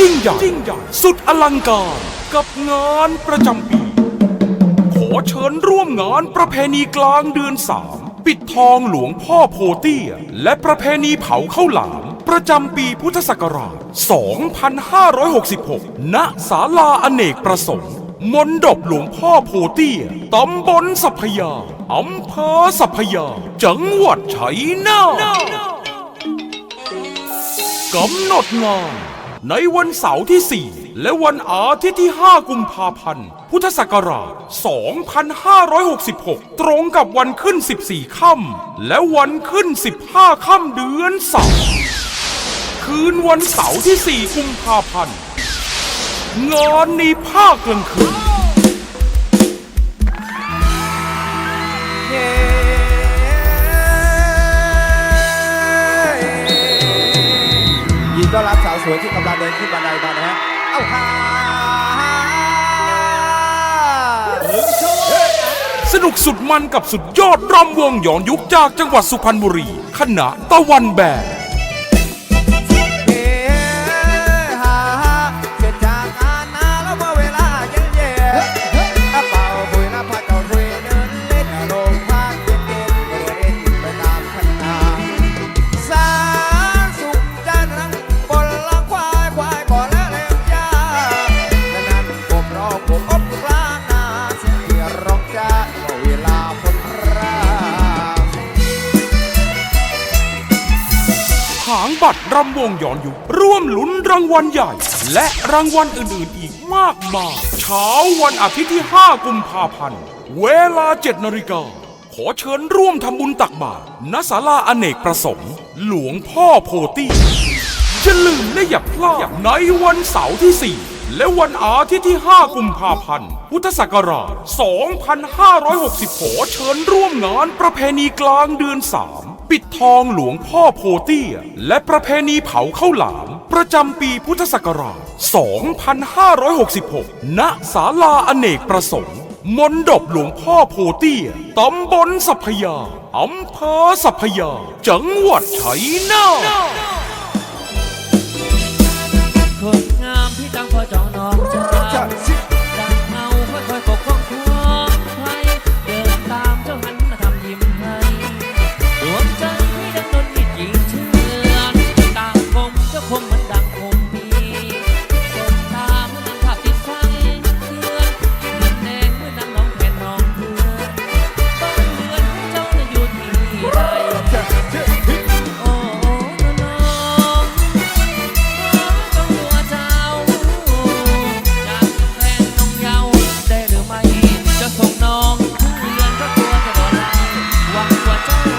ยิ่งใหญ่ยิ่งใหญ่สุดอลังการกับงานประจำปี ขอเชิญร่วมงานประเพณีกลางเดือนสามปิดทองหลวงพ่อโพเตี้ย และประเพณีเผาข้าวหลาม ประจำปีพุทธศักราช 2566 ณ ศาลาอเนกประสงค์ มนดบหลวงพ่อโพเตี้ยตำบลสัพยาอำเภอสัพยา จังหวัดชัยนาทกำหนดงานในวันเสาร์ที่ 4 และวันอาทิตย์ที่ 5 กุมภาพันธ์ พุทธศักราช 2566 ตรงกับวันขึ้น 14 ค่ำ และวันขึ้น 15 ค่ำเดือนสามคืนวันเสาร์ที่ 4 กุมภาพันธ์ งานในภาคกลางคืนยินดีต้อนรับสาวสวยที่กำลังเดินขึ้นบันไดมานะฮะ เอ้าฮาสนุกสุดมันกับสุดยอดรำวงย้อนยุคจากจังหวัดสุพรรณบุรี คณะตะวันแบก หางบัตรรำวงย้อนยุคร่วมลุ้นรางวัลใหญ่ และรางวัลอื่นๆอีกมากมายเช้าวันอาทิตย์ที่ 5 กุมภาพันธ์ เวลา 7นาฬิกา ขอเชิญร่วมทำบุญตักบาตรณศาลาอเนกประสงค์ หลวงพ่อโพตี้จะลืมและอย่าพลาดในวันเสาร์ที่ 4และวันอาทิตย์ที่ 5 กุมภาพันธ์ พุทธศักราช 2560ขอเชิญร่วมงานประเพณีกลางเดือน 3 ปิดทองหลวงพ่อโพเตี้ย และประเพณีเผาข้าวหลาม ประจำปีพุทธศักราช 2566 ณ ศาลาอเนกประสงค์ มนดบหลวงพ่อโพเตี้ย ตำบลสัพพยา อำเภอสัพพยา จังหวัดชัยนาท time.